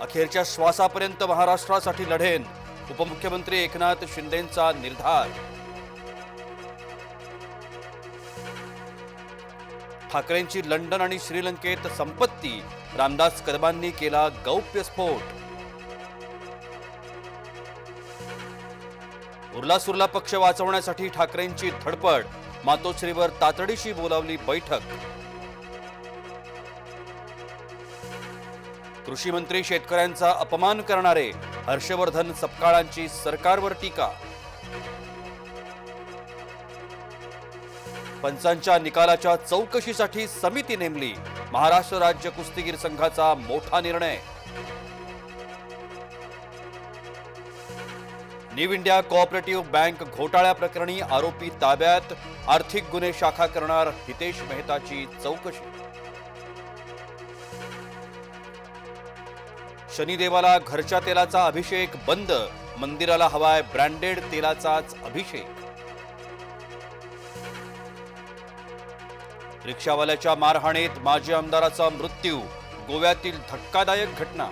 अखेरच्या श्वासापर्यंत महाराष्ट्रासाठी लढेन उपमुख्यमंत्री एकनाथ शिंदेंचा निर्धार. ठाकरेंची लंडन आणि श्रीलंकेत संपत्ती रामदास कदमांनी केला गौप्यस्फोट उरलासुरला पक्ष वाचवण्यासाठी ठाकरेंची धडपड मातोश्रीवर तातडीशी बोलावली बैठक. कृषी मंत्री शेतकऱ्यांचा अपमान करणारे हर्षवर्धन सपकाळांची सरकारवर टीका. पंचांच्या निकालाच्या चौकशीसाठी समिती नेमली. महाराष्ट्र राज्य कुस्तीगीर संघाचा मोठा निर्णय. न्यू इंडिया कोऑपरेटिव्ह बँक घोटाळ्या प्रकरणी आरोपी ताब्यात. आर्थिक गुन्हे शाखा करणार हितेश मेहताची चौकशी. शनिदेवाला घरच्या तेलाचा अभिषेक बंद मंदिराला हवाय ब्रँडेड तेलाचाच अभिषेक. रिक्षावाल्याच्या मारहाणीत माजी आमदाराचा मृत्यू गोव्यातील धक्कादायक घटना.